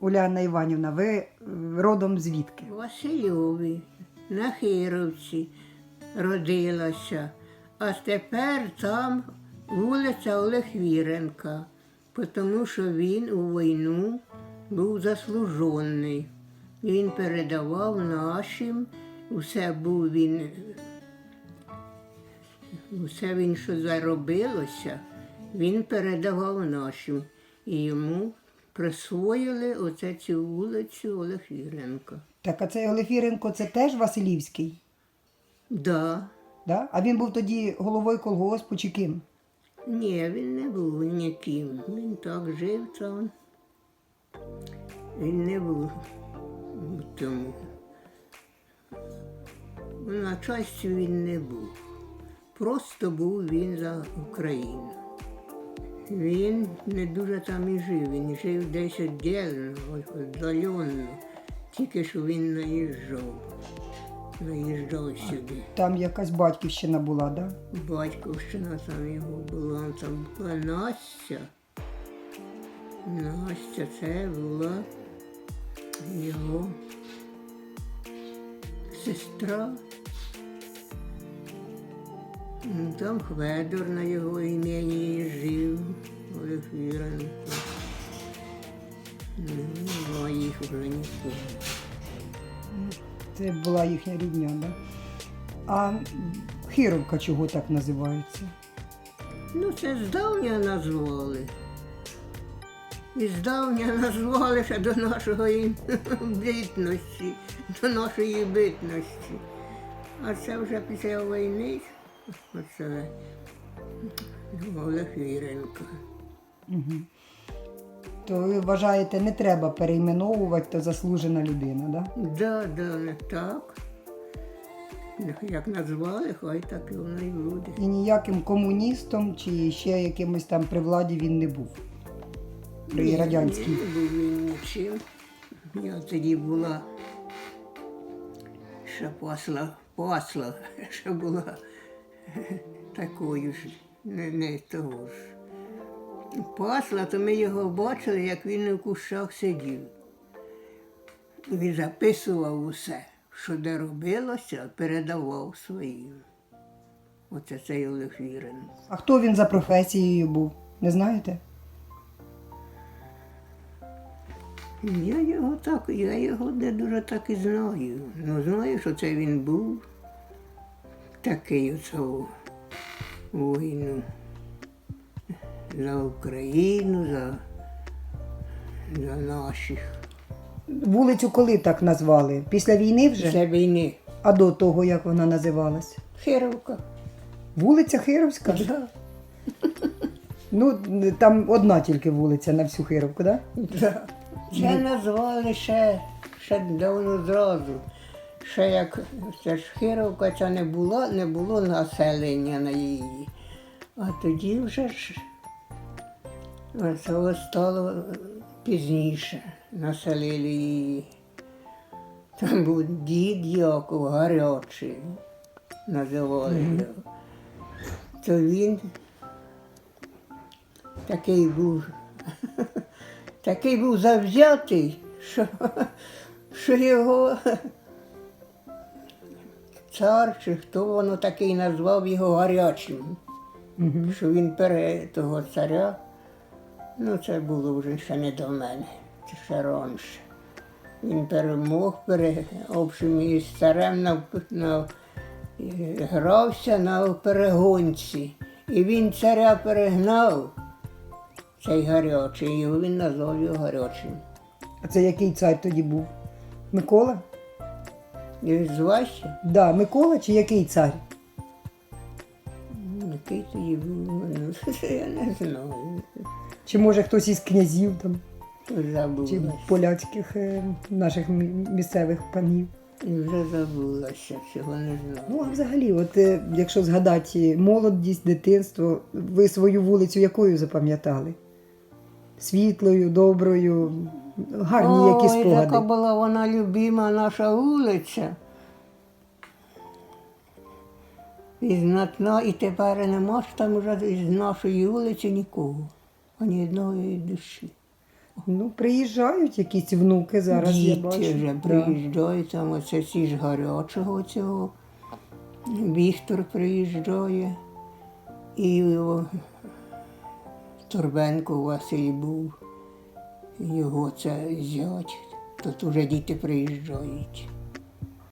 Уляна Іванівна, ви е, родом звідки? Васильові, на Хировці родилася, а тепер там вулиця Олег Віренка, тому що він у війну був заслужений. Він передавав нашим, усе був він, усе він, що заробилося, він передавав нашим. І йому присвоїли оце цю вулицю Олег Віренка. Так, а цей Олефіренко це теж Василівський, Да. да? а він був тоді головою колгоспу чи ким? Ні, він не був ніким. Він так жив там. Він не був в тому. В начальстві він не був. Просто був він за Україну. Він не дуже там і жив. Він жив десь відділено, віддалено. Тільки що він наїжджав. Наїжджав сюди. Там якась батьківщина була, да? Батьківщина там його була, там була Настя. Настя це була його сестра. Ну, Там Хведор на його ім'я жив, Олег Віренко. Ну, нема їх вже нікого. Це була їхня рідня, да? А Хировка чого так називається? Ну, це здавня назвали. І здавня назвали ще до нашої битності, до нашої битності. А це вже після війни, оце Олег Віренко. То ви вважаєте, не треба перейменовувати, то заслужена людина, да? Да, да, так. Як назвали, хай так і воно і буде. І ніяким комуністом чи ще якимось там при владі він не був. При Ні, радянській. Не був він нічим. Я тоді була ще посла, посла, ще була такою ж, не, не того ж. Посла, то ми його бачили, як він у кущах сидів. Він записував усе, що де робилося, передавав своїм. Оце цей Олег Віренко. А хто він за професією був? Не знаєте? Я його так, я його не дуже так і знаю. Ну знаю, що це він був такий оцього війну. За Україну, за, за наших. Вулицю коли так назвали? Після війни вже? Після війни. А до того, як вона називалась? Хировка. Вулиця Хировська? Да. Ну, там одна тільки вулиця на всю Хировку, так? Да. Це назвали ще, ще давно зразу. Ще як це ж Хировка, це не було, не було населення на її. А тоді вже ж це стало пізніше, населили її. Там був дід Яков гарячий, називали його. То він такий був, такий був завзятий, що, що його цар чи хто воно такий назвав його гарячим. Що він пере того царя, ну це було вже ще не до мене, це ще раніше. Він перемог, пере, общем, із царем на, на, грався на перегонці. І він царя перегнав, цей гарячий, його він назвав його гарячим. А це який цар тоді був? Микола? Звався, Да, Микола чи який цар? який тоді був, ну, я не знаю, Чи може хтось із князів там, чи забулася. поляцьких е, наших мі- місцевих панів? Вже забулася, цього не знаю. Ну, а взагалі, от е, якщо згадати молодість, дитинство, ви свою вулицю якою запам'ятали? Світлою, доброю, гарні які Ой, яка була вона любима наша вулиця. І знатна, і тепер нема ж там вже із нашої вулиці нікого, ані одної душі. Ну, приїжджають якісь внуки зараз, я Діти бачу. вже приїжджають, там оце ці ж гарячого цього. Віктор приїжджає. І о, Торбенко Василь був. Його це зять. Тут уже діти приїжджають.